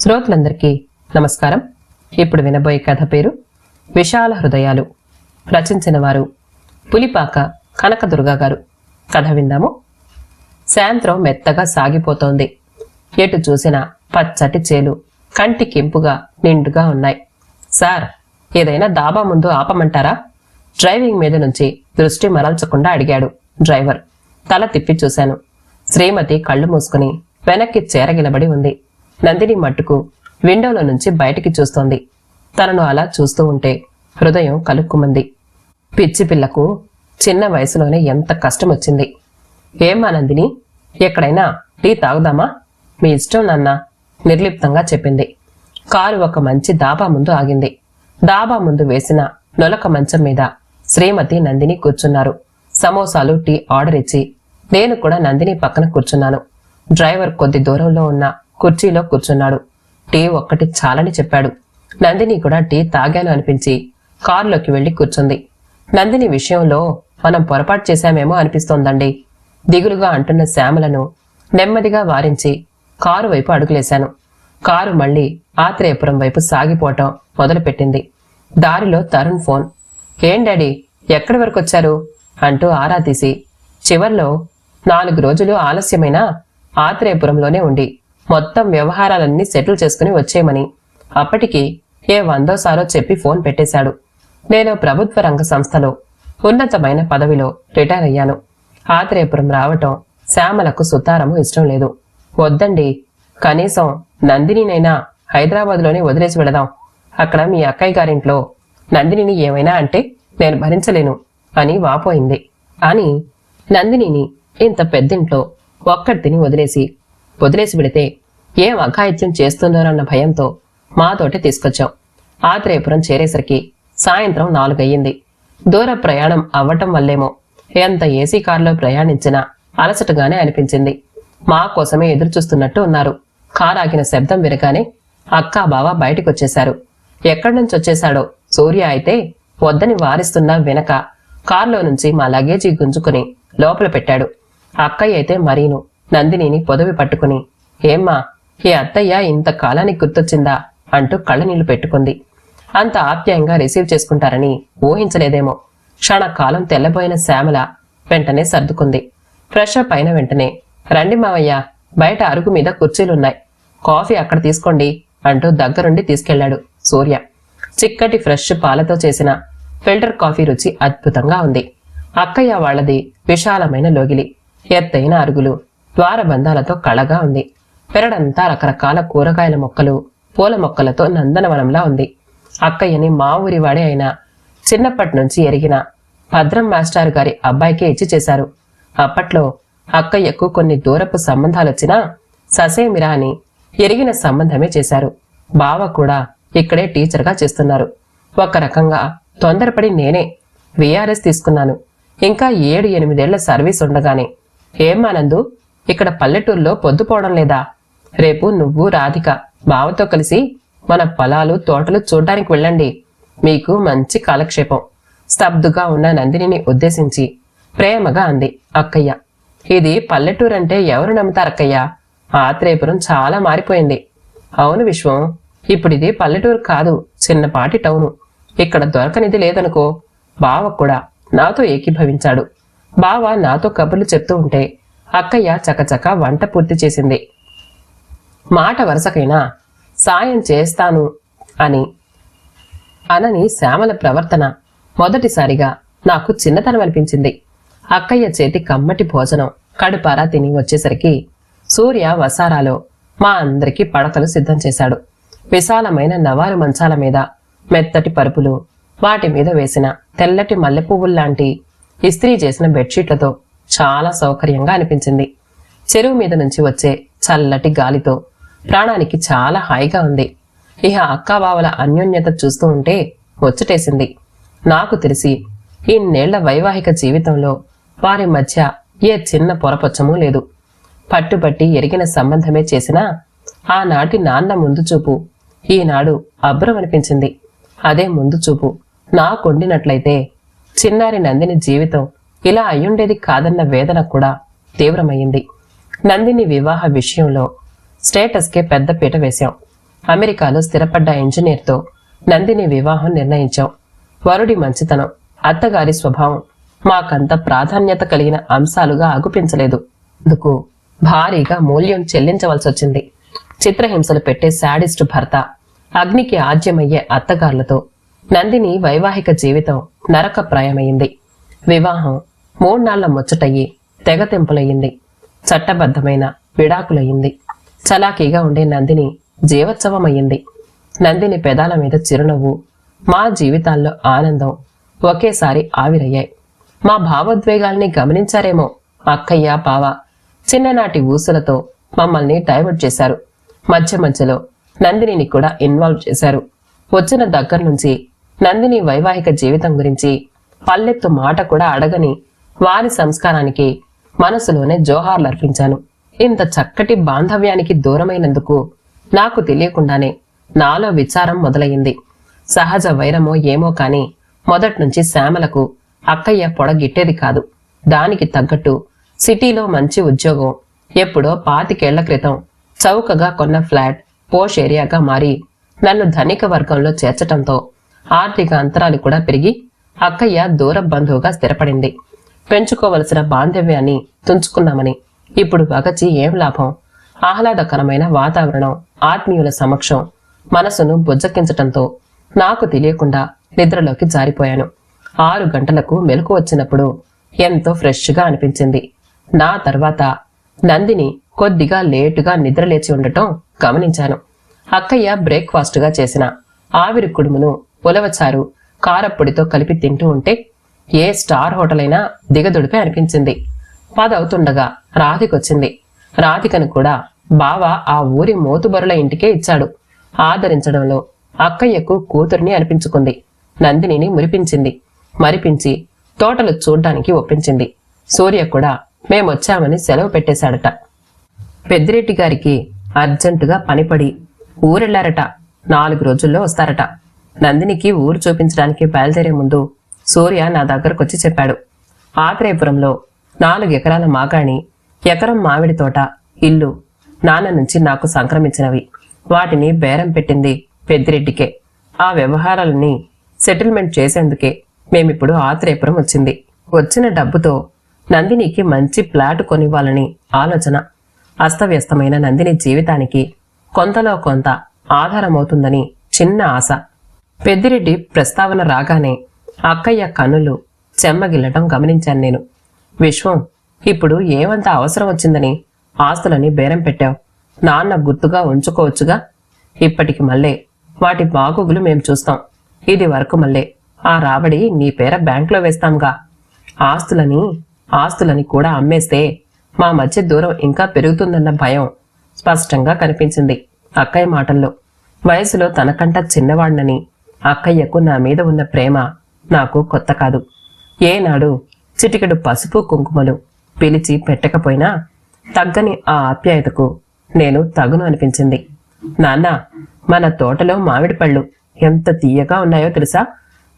శ్రోతలందరికీ నమస్కారం. ఇప్పుడు వినబోయే కథ పేరు విశాల హృదయాలు. రచించిన వారు పులిపాక కనకదుర్గా గారు. కథ విందాము. సాయంత్రం మెత్తగా సాగిపోతోంది. ఎటు చూసినా పచ్చటి చేలు కంటికింపుగా నిండుగా ఉన్నాయి. సార్ ఏదైనా దాబా ముందు ఆపమంటారా? డ్రైవింగ్ మీద నుంచి దృష్టి మరల్చకుండా అడిగాడు డ్రైవర్. తల తిప్పి చూశాను. శ్రీమతి కళ్ళు మూసుకుని వెనక్కి చేరగిలబడి ఉంది. నందిని మట్టుకు విండోలో నుంచి బయటికి చూస్తోంది. తనను అలా చూస్తూ ఉంటే హృదయం కలుక్కుమంది. పిచ్చి పిల్లకు చిన్న వయసులోనే ఎంత కష్టం వచ్చింది ఏమా నందిని ఎక్కడైనా టీ తాగుదామా? మీ ఇష్టం నాన్న నిర్లిప్తంగా చెప్పింది. కారు ఒక మంచి దాబా ముందు ఆగింది. దాబా ముందు వేసిన నొలక మంచం మీద శ్రీమతి నందిని కూర్చున్నారు. సమోసాలు టీ ఆర్డర్ ఇచ్చి నేను కూడా నందిని పక్కన కూర్చున్నాను. డ్రైవర్ కొద్ది దూరంలో ఉన్న కుర్చీలో కూర్చున్నాడు. టీ ఒక్కటి చాలని చెప్పాడు. నందిని కూడా టీ తాగాను అనిపించి కారులోకి వెళ్ళి కూర్చుంది. నందిని విషయంలో మనం పొరపాటు చేశామేమో అనిపిస్తోందండి. దిగులుగా అంటున్న శ్యామలను నెమ్మదిగా వారించి కారు వైపు అడుగులేశాను. కారు మళ్ళీ ఆత్రేయపురం వైపు సాగిపోవటం మొదలుపెట్టింది. దారిలో తరుణ్ ఫోన్. ఏం డాడీ ఎక్కడి వరకు వచ్చారు? అంటూ ఆరా తీసి చివర్లో నాలుగు రోజులు ఆలస్యమైన ఆత్రేయపురంలోనే ఉండి మొత్తం వ్యవహారాలన్నీ సెటిల్ చేసుకుని వచ్చేయమని. అప్పటికి ఏ వందోసారో చెప్పి ఫోన్ పెట్టేశాడు. నేను ప్రభుత్వ రంగ సంస్థలో ఉన్నతమైన పదవిలో రిటైర్ అయ్యాను. ఆత్రేయపురం రావటం శ్యామలకు సుతారము ఇష్టం లేదు. వద్దండి. కనీసం నందినినైనా హైదరాబాద్లోనే వదిలేసి వెళదాం. అక్కడ మీ అక్కయ్య గారింట్లో నందినిని ఏమైనా అంటే నేను భరించలేను అని వాపోయింది. అని నందినిని ఇంత పెద్దింట్లో ఒక్కడిని వదిలేసి వదిలేసి పెడితే ఏం అఘాయిత్యం చేస్తున్నారన్న భయంతో మాతోటి తీసుకొచ్చాం. ఆత్రేయపురం చేరేసరికి సాయంత్రం నాలుగయ్యింది. దూర ప్రయాణం అవ్వటం వల్లేమో ఎంత ఏసీ కారులో ప్రయాణించినా అలసటగానే అనిపించింది. మా కోసమే ఎదురుచూస్తున్నట్టు ఉన్నారు. కారు ఆగిన శబ్దం వినగానే అక్కా బావ బయటికొచ్చేశారు. ఎక్కడి నుంచి వచ్చేశాడో సూర్య అయితే వద్దని వారిస్తున్నా వెనక కారులో నుంచి మా లగేజీ గుంజుకుని లోపల పెట్టాడు. అక్కయ్య అయితే మరీను. నందినిని పొదవి పట్టుకుని ఏమ్మా ఈ అత్తయ్య ఇంత కాలానికి గుర్తొచ్చిందా? అంటూ కళ్ళనీళ్ళు పెట్టుకుంది. అంత ఆప్యాయంగా రిసీవ్ చేసుకుంటారని ఊహించలేదేమో. క్షణకాలం తెల్లబోయిన శ్యామల వెంటనే సర్దుకుంది. ఫ్రెష్ అప్ అయిన వెంటనే రండి మావయ్య బయట అరుగు మీద కుర్చీలున్నాయి. కాఫీ అక్కడ తీసుకోండి అంటూ దగ్గరుండి తీసుకెళ్ళాడు సూర్య. చిక్కటి ఫ్రెష్ పాలతో చేసిన ఫిల్టర్ కాఫీ రుచి అద్భుతంగా ఉంది. అక్కయ్య వాళ్ళది విశాలమైన లోగిలి. ఎత్తైన అరుగులు ద్వారబంధాలతో కళగా ఉంది. పెరడంతా రకరకాల కూరగాయల మొక్కలు పూల మొక్కలతో నందనవనంలా ఉంది. అక్కయ్యని మా ఊరివాడే అయినా చిన్నప్పటి నుంచి ఎరిగిన భద్రం మాస్టర్ గారి అబ్బాయికే ఇచ్చి చేశారు. అప్పట్లో అక్కయ్యకు కొన్ని దూరపు సంబంధాలొచ్చినా ససేమిరా అని ఎరిగిన సంబంధమే చేశారు. బావ కూడా ఇక్కడే టీచర్గా చేస్తున్నారు. ఒక రకంగా తొందరపడి నేనే విఆర్ఎస్ తీసుకున్నాను. ఇంకా ఏడు ఎనిమిదేళ్ళ సర్వీస్ ఉండగానే ఏమానందు ఇక్కడ పల్లెటూరులో పొద్దుపోవడం లేదా? రేపు నువ్వు రాధిక బావతో కలిసి మన పొలాలు తోటలు చూడటానికి వెళ్ళండి. మీకు మంచి కాలక్షేపం. స్తబ్దుగా ఉన్న నందినిని ఉద్దేశించి ప్రేమగా అంది అక్కయ్య. ఇది పల్లెటూరంటే ఎవరు నమ్ముతారు అక్కయ్య? ఆత్రేయపురం చాలా మారిపోయింది. అవును విశ్వం ఇప్పుడు ఇది పల్లెటూరు కాదు చిన్నపాటి టౌను. ఇక్కడ దొరకనిది లేదనుకో బావ కూడా నాతో ఏకీభవించాడు. బావ నాతో కబుర్లు చెప్తూ ఉంటే అక్కయ్య చకచక వంట పూర్తి చేసింది. మాట వరుసకైనా సాయం చేస్తాను అని అనని శ్యామల ప్రవర్తన మొదటిసారిగా నాకు చిన్నతనం అనిపించింది. అక్కయ్య చేతి కమ్మటి భోజనం కడుపారా తిని వచ్చేసరికి సూర్య వసారాలో మా అందరికీ పడకలు సిద్ధం చేశాడు. విశాలమైన నవారు మంచాల మీద మెత్తటి పరుపులు వాటి మీద వేసిన తెల్లటి మల్లెపువ్వుల్లాంటి ఇస్త్రీ చేసిన బెడ్షీట్లతో చాలా సౌకర్యంగా అనిపించింది. చెరువు మీద నుంచి వచ్చే చల్లటి గాలితో ప్రాణానికి చాలా హాయిగా ఉంది. ఇహ అక్కాబావల అన్యోన్యత చూస్తూ ఉంటే వచ్చుటేసింది నాకు తెలిసి ఇన్నేళ్ళ వైవాహిక జీవితంలో వారి మధ్య ఏ చిన్న పొరపచ్చమూ లేదు. పట్టుబట్టి ఎరిగిన సంబంధమే చేసినా ఆనాటి నాన్న ముందు చూపు ఈనాడు అభ్రం అనిపించింది. అదే ముందు చూపు నాకుండినట్లయితే చిన్నారి నందిని జీవితం ఇలా అయ్యుండేది కాదన్న వేదన కూడా తీవ్రమైంది నందిని వివాహ విషయంలో స్టేటస్కే పెద్ద పీట వేశాం. అమెరికాలో స్థిరపడ్డ ఇంజనీర్తో నందిని వివాహం నిర్ణయించాం. వరుడి మంచితనం అత్తగారి స్వభావం మాకంత ప్రాధాన్యత కలిగిన అంశాలుగా అగుపించలేదు అందుకు భారీగా మూల్యం చెల్లించవలసి వచ్చింది చిత్రహింసలు పెట్టే శాడిస్టు భర్త అగ్నికి ఆజ్యమయ్యే అత్తగారులతో నందిని వైవాహిక జీవితం నరకప్రాయమైంది వివాహం మూడ్నాళ్ళ ముచ్చటయ్యి తెగతెంపులయ్యింది చట్టబద్ధమైన విడాకులయ్యింది చలాకీగా ఉండే నందిని జీవోత్సవమయ్యింది. నందిని పెదాల మీద చిరునవ్వు మా జీవితాల్లో ఆనందం ఒకేసారి ఆవిరయ్యాయి. మా భావోద్వేగాల్ని గమనించారేమో అక్కయ్య బావ చిన్ననాటి ఊసులతో మమ్మల్ని డైవర్ట్ చేశారు. మధ్య మధ్యలో నందినిని కూడా ఇన్వాల్వ్ చేశారు. వచ్చిన దగ్గర నుంచి నందిని వైవాహిక జీవితం గురించి పల్లెత్తు మాట కూడా అడగని వారి సంస్కారానికి మనసులోనే జోహార్లు అర్పించాను. ఇంత చక్కటి బాంధవ్యానికి దూరమైనందుకు నాకు తెలియకుండానే నాలో విచారం మొదలయ్యింది. సహజ వైరమో ఏమో కాని మొదట్నుంచి శ్యామలకు అక్కయ్య పొడగిట్టేది కాదు. దానికి తగ్గట్టు సిటీలో మంచి ఉద్యోగం ఎప్పుడో పాతికేళ్ళ క్రితం చౌకగా కొన్న ఫ్లాట్ పోష్ ఏరియాగా మారి నన్ను ధనిక వర్గంలో చేర్చటంతో ఆర్థిక అంతరాలు కూడా పెరిగి అక్కయ్య దూర బంధువుగా స్థిరపడింది. పెంచుకోవలసిన బాంధవ్యాన్ని తుంచుకున్నామని. ఇప్పుడు వగచి ఏం లాభం? ఆహ్లాదకరమైన వాతావరణం ఆత్మీయుల సమక్షం మనసును బుజ్జకించటంతో నాకు తెలియకుండా నిద్రలోకి జారిపోయాను. ఆరు గంటలకు మెలకు వచ్చినప్పుడు ఎంతో ఫ్రెష్గా అనిపించింది. నా తర్వాత నందిని కొద్దిగా లేటుగా నిద్రలేచి ఉండటం గమనించాను. అక్కయ్య బ్రేక్ఫాస్ట్గా చేసిన ఆవిరి కుడుమును ఉలవచారు కారప్పొడితో కలిపి తింటూ ఉంటే ఏ స్టార్ హోటల్ అయినా దిగదుడిపే అనిపించింది. పదవుతుండగా రాధికొచ్చింది. రాధికను కూడా బావ ఆ ఊరి మోతుబరుల ఇంటికే ఇచ్చాడు. ఆదరించడంలో అక్కయ్యకు కూతురిని అనిపించుకుంది. నందినిని మురిపించింది. మరిపించి తోటలు చూడ్డానికి ఒప్పించింది. సూర్య కూడా మేమొచ్చామని సెలవు పెట్టేశాడట. పెద్దిరెడ్డి గారికి అర్జెంటుగా పనిపడి ఊరెళ్ళారట. నాలుగు రోజుల్లో వస్తారట. నందినికి ఊరు చూపించడానికి బయలుదేరే ముందు సూర్య నా దగ్గరకొచ్చి చెప్పాడు. ఆత్రేయపురంలో నాలుగు ఎకరాల మాగాణి ఎకరం మామిడి తోట ఇల్లు నాన్న నుంచి నాకు సంక్రమించినవి. వాటిని బేరం పెట్టింది పెద్దిరెడ్డికే. ఆ వ్యవహారాలని సెటిల్మెంట్ చేసేందుకే మేమిప్పుడు ఆత్రేయపురం వచ్చింది. వచ్చిన డబ్బుతో నందినికి మంచి ప్లాట్ కొనివ్వాలని ఆలోచన. అస్తవ్యస్తమైన నందిని జీవితానికి కొంతలో కొంత ఆధారమవుతుందని చిన్న ఆశ. పెద్దిరెడ్డి ప్రస్తావన రాగానే అక్కయ్య కనులు చెమ్మగిల్లటం గమనించాను నేను. విశ్వం ఇప్పుడు ఏమంత అవసరం వచ్చిందని ఆస్తులని బేరం పెట్టావు. నాన్న గుర్తుగా ఉంచుకోవచ్చుగా? ఇప్పటికి మళ్ళీ వాటి బాగోగులు మేం చూస్తాం. ఇది వరకు మళ్ళీ ఆ రాబడి నీ పేర బ్యాంకులో వేస్తాంగా. ఆస్తులని ఆస్తులని కూడా అమ్మేస్తే మా మధ్య దూరం ఇంకా పెరుగుతుందన్న భయం స్పష్టంగా కనిపించింది అక్కయ్య మాటల్లో. వయసులో తనకంట చిన్నవాడినని అక్కయ్యకు నా మీద ఉన్న ప్రేమ నాకు కొత్త కాదు. ఏనాడు చిటికెడు పసుపు కుంకుమలు పిలిచి పెట్టకపోయినా తగ్గని ఆ ఆప్యాయతకు నేను తగును అనిపించింది. నాన్న మన తోటలో మామిడి పళ్ళు ఎంత తీయగా ఉన్నాయో తెలుసా?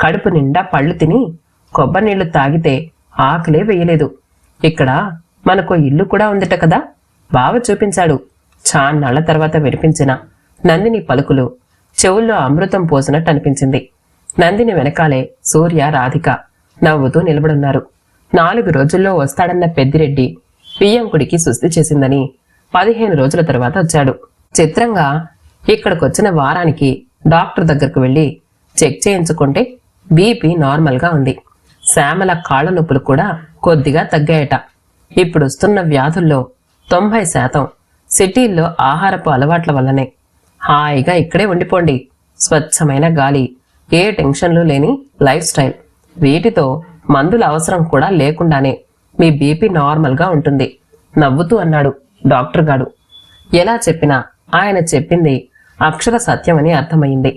కడుపు నిండా పళ్ళు తిని కొబ్బరి నీళ్ళు తాగితే ఆకలే వేయలేదు. ఇక్కడ మనకు ఇల్లు కూడా ఉందిట కదా? బావ చూపించాడు. చాన్నాళ్ళ తర్వాత వినిపించిన నందిని పలుకులు చెవుల్లో అమృతం పోసినట్టు అనిపించింది. నందిని వెనకాలే సూర్య రాధిక నవ్వుతూ నిలబడున్నారు. నాలుగు రోజుల్లో వస్తాడన్న పెద్దిరెడ్డి బియ్యంకుడికి సుస్థి చేసిందని పదిహేను రోజుల తర్వాత వచ్చాడు. చిత్రంగా ఇక్కడికొచ్చిన వారానికి డాక్టర్ దగ్గరకు వెళ్ళి చెక్ చేయించుకుంటే బీపీ నార్మల్గా ఉంది. శ్యామల కాళ్ళ నొప్పులు కూడా కొద్దిగా తగ్గాయట. ఇప్పుడు వస్తున్న వ్యాధుల్లో తొంభై శాతం సిటీల్లో ఆహారపు అలవాట్ల వల్లనే హాయిగా ఇక్కడే ఉండిపోండి. స్వచ్ఛమైన గాలి ఏ టెన్షన్లు లేని లైఫ్ స్టైల్. వీటితో మందుల అవసరం కూడా లేకుండానే మీ బీపీ నార్మల్గా ఉంటుంది. నవ్వుతూ అన్నాడు డాక్టర్ గాడు. ఎలా చెప్పినా ఆయన చెప్పింది అక్షర సత్యమని అర్థమైంది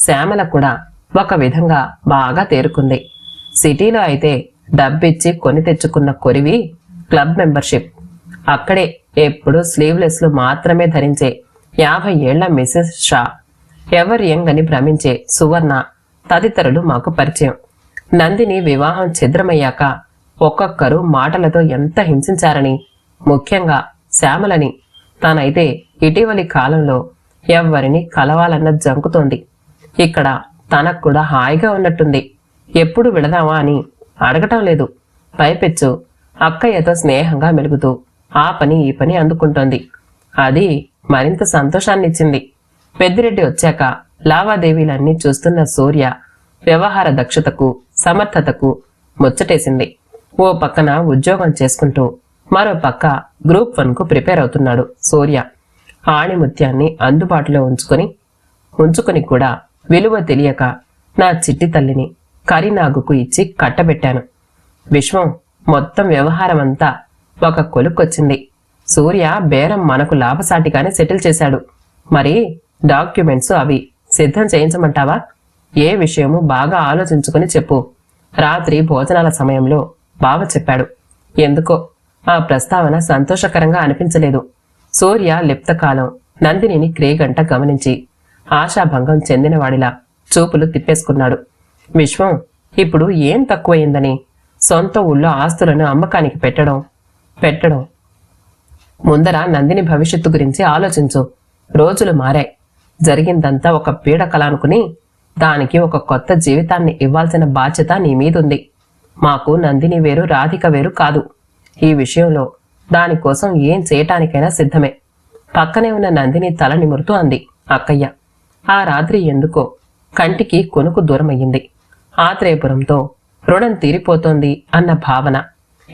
శ్యామల కూడా ఒక విధంగా బాగా తేరుకుంది. సిటీలో అయితే డబ్బిచ్చి కొని తెచ్చుకున్న కొరివి క్లబ్ మెంబర్షిప్. అక్కడే ఎప్పుడూ స్లీవ్లెస్లు మాత్రమే ధరించే యాభై ఏళ్ళ మిసెస్ షా ఎవర్ యంగ్ అని భ్రమించే సువర్ణ తదితరులు మాకు పరిచయం. నందిని వివాహం ఛిద్రమయ్యాక ఒక్కొక్కరు మాటలతో ఎంత హింసించారని ముఖ్యంగా శ్యామలని. తానైతే ఇటీవలి కాలంలో ఎవ్వరిని కలవాలన్న జంకుతోంది. ఇక్కడ తనకు కూడా హాయిగా ఉన్నట్టుంది. ఎప్పుడు విడదామా అని అడగటం లేదు. పైపెచ్చు అక్కయ్యతో స్నేహంగా మెలుగుతూ ఆ పని ఈ పని అందుకుంటోంది. అది మరింత సంతోషాన్నిచ్చింది. పెద్దిరెడ్డి వచ్చాక లావాదేవీలన్నీ చూస్తున్న సూర్య వ్యవహార దక్షతకు సమర్థతకు ముచ్చటేసింది. ఓ పక్కన ఉద్యోగం చేసుకుంటూ మరో పక్క గ్రూప్ వన్కు ప్రిపేర్ అవుతున్నాడు సూర్య. ఆణిముత్యాన్ని అందుబాటులో ఉంచుకొని ఉంచుకొని కూడా విలువ తెలియక నా చిట్టి తల్లిని కరినాగుకు ఇచ్చి కట్టబెట్టాను. విశ్వం మొత్తం వ్యవహారం అంతా ఒక కొలుక్కొచ్చింది. సూర్య బేరం మనకు లాభసాటిగానే సెటిల్ చేశాడు. మరి డాక్యుమెంట్స్ అవి. సిద్ధం చేయించమంటావా? ఏ విషయము బాగా ఆలోచించుకుని చెప్పు. రాత్రి భోజనాల సమయంలో బావ చెప్పాడు. ఎందుకో? ఆ ప్రస్తావన సంతోషకరంగా అనిపించలేదు. సూర్య లిప్తకాలం నందినిని క్రేగంట గమనించి ఆశాభంగం చెందినవాడిలా చూపులు తిప్పేసుకున్నాడు. విశ్వం ఇప్పుడు ఏం తక్కువయిందని? సొంత ఊళ్ళో ఆస్తులను అమ్మకానికి పెట్టడం పెట్టడం. ముందర నందిని భవిష్యత్తు గురించి ఆలోచించు. రోజులు మారాయి. జరిగిందంతా ఒక పీడకల అనుకుని దానికి ఒక కొత్త జీవితాన్ని ఇవ్వాల్సిన బాధ్యత నీ మీదుంది. మాకు నందిని వేరు రాధిక వేరు కాదు. ఈ విషయంలో దానికోసం ఏం చేయటానికైనా సిద్ధమే. పక్కనే ఉన్న నందిని తల నిమురుతూ అంది అక్కయ్య ఆ రాత్రి ఎందుకో కంటికి కొనుకు దూరమయ్యింది. ఆత్రేయపురంతో రుణం తీరిపోతోంది అన్న భావన.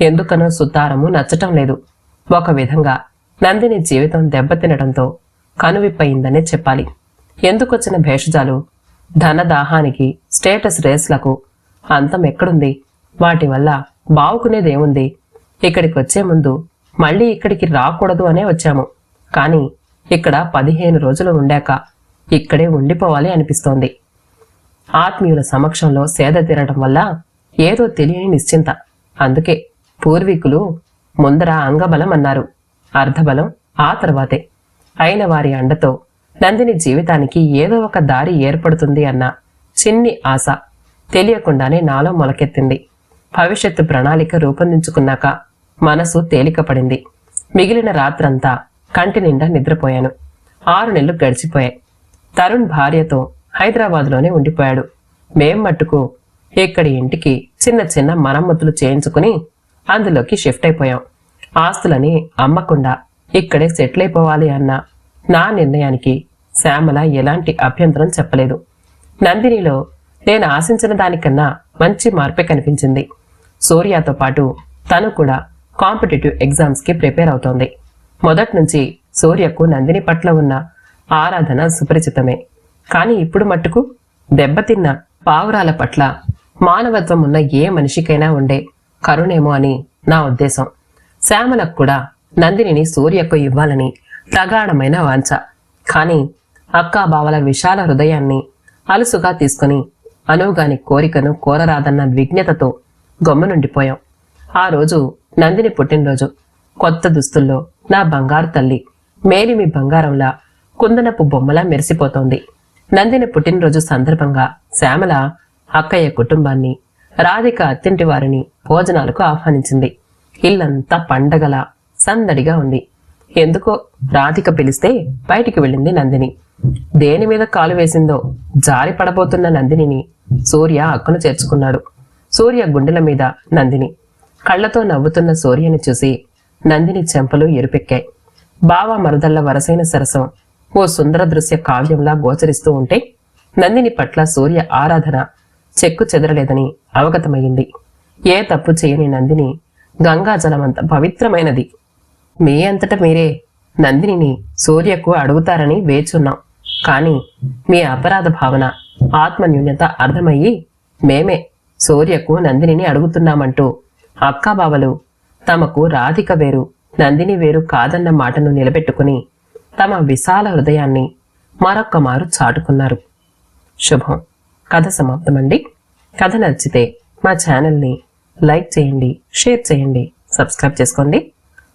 ఎందుకనో సుతారము నచ్చటం లేదు. ఒక విధంగా నందిని జీవితం దెబ్బతినడంతో కనువిప్పయిందనే చెప్పాలి. ఎందుకొచ్చిన భేషజాలు? ధనదాహానికి స్టేటస్ రేస్లకు అంతం ఎక్కడుంది? వాటి వల్ల బావుకునేదేముంది? ఇక్కడికి వచ్చే ముందు మళ్ళీ ఇక్కడికి రాకూడదు అనే వచ్చాము. కానీ ఇక్కడ పదిహేను రోజులు ఉండాక ఇక్కడే ఉండిపోవాలి అనిపిస్తోంది. ఆత్మీయుల సమక్షంలో సేద తీరడం వల్ల ఏదో తెలియని నిశ్చింత. అందుకే పూర్వీకులు ముందర అంగబలం అన్నారు. అర్ధబలం ఆ తర్వాతే. అయిన వారి అండతో నందిని జీవితానికి ఏదో ఒక దారి ఏర్పడుతుంది అన్న చిన్ని ఆశ తెలియకుండానే నాలో మొలకెత్తింది. భవిష్యత్తు ప్రణాళిక రూపొందించుకున్నాక మనసు తేలికపడింది. మిగిలిన రాత్రంతా కంటి నిండా నిద్రపోయాను. ఆరు నెలలు గడిచిపోయాయి. తరుణ్ భార్యతో హైదరాబాద్లోనే ఉండిపోయాడు. మేం మట్టుకు ఇక్కడి ఇంటికి చిన్న చిన్న మరమ్మతులు చేయించుకుని అందులోకి షిఫ్ట్ అయిపోయాం. ఆస్తులని అమ్మకుండా ఇక్కడే సెటిల్ అయిపోవాలి అన్న నా నిర్ణయానికి శ్యామల ఎలాంటి అభ్యంతరం చెప్పలేదు. నందినిలో నేను ఆశించిన దానికన్నా మంచి మార్పే కనిపించింది. సూర్యతో పాటు తను కూడా కాంపిటేటివ్ ఎగ్జామ్స్కి ప్రిపేర్ అవుతోంది. మొదటి నుంచి సూర్యకు నందిని పట్ల ఉన్న ఆరాధన సుపరిచితమే. కానీ ఇప్పుడు మట్టుకు దెబ్బతిన్న పావురాల పట్ల మానవత్వం ఉన్న ఏ మనిషికైనా ఉండే కరుణేమో అని నా ఉద్దేశం. శ్యామలకు కూడా నందినిని సూర్యకు ఇవ్వాలని ప్రగాఢమైన వాంఛ. కానీ అక్కా బావల విశాల హృదయాన్ని అలుసుగా తీసుకుని అనువుగాని కోరికను కోరరాదన్న విజ్ఞతతో గొమ్మనుండిపోయాం ఆ రోజు నందిని పుట్టినరోజు. కొత్త దుస్తుల్లో నా బంగారు తల్లి మేలిమి బంగారంలా కుందనపు బొమ్మలా మెరిసిపోతోంది. నందిని పుట్టినరోజు సందర్భంగా శ్యామల అక్కయ్య కుటుంబాన్ని రాధిక అత్తింటి వారిని భోజనాలకు ఆహ్వానించింది. ఇల్లంతా పండగలా సందడిగా ఉంది. ఎందుకో రాధిక పిలిస్తే బయటికి వెళ్ళింది నందిని. దేని మీద కాలు వేసిందో జారి పడబోతున్న నందినిని సూర్య అక్కను చేర్చుకున్నాడు. సూర్య గుండెల మీద నందిని. కళ్ళతో నవ్వుతున్న సూర్యని చూసి నందిని చెంపలు ఎరుపెక్కాయి. బావ మరదళ్ళ వరసైన సరసం ఓ సుందర దృశ్య కావ్యంలా గోచరిస్తూ ఉంటే నందిని పట్ల సూర్య ఆరాధన చెక్కు చెదరలేదని అవగతమయ్యింది. ఏ తప్పు చేయని నందిని గంగాజలమంత పవిత్రమైనది. మీ అంతట మీరే నందినిని సూర్యకు అడుగుతారని వేచున్నాం. కానీ మీ అపరాధ భావన ఆత్మన్యూన్యత అర్థమయ్యి మేమే సూర్యకు నందినిని అడుగుతున్నామంటూ అక్కాబావలు తమకు రాధిక వేరు నందిని వేరు కాదన్న మాటను నిలబెట్టుకుని తమ విశాల హృదయాన్ని మరొక్క మారు చాటుకున్నారు. శుభం. కథ సమాప్తమండి. కథ నచ్చితే మా ఛానల్ని లైక్ చేయండి షేర్ చేయండి సబ్స్క్రైబ్ చేసుకోండి.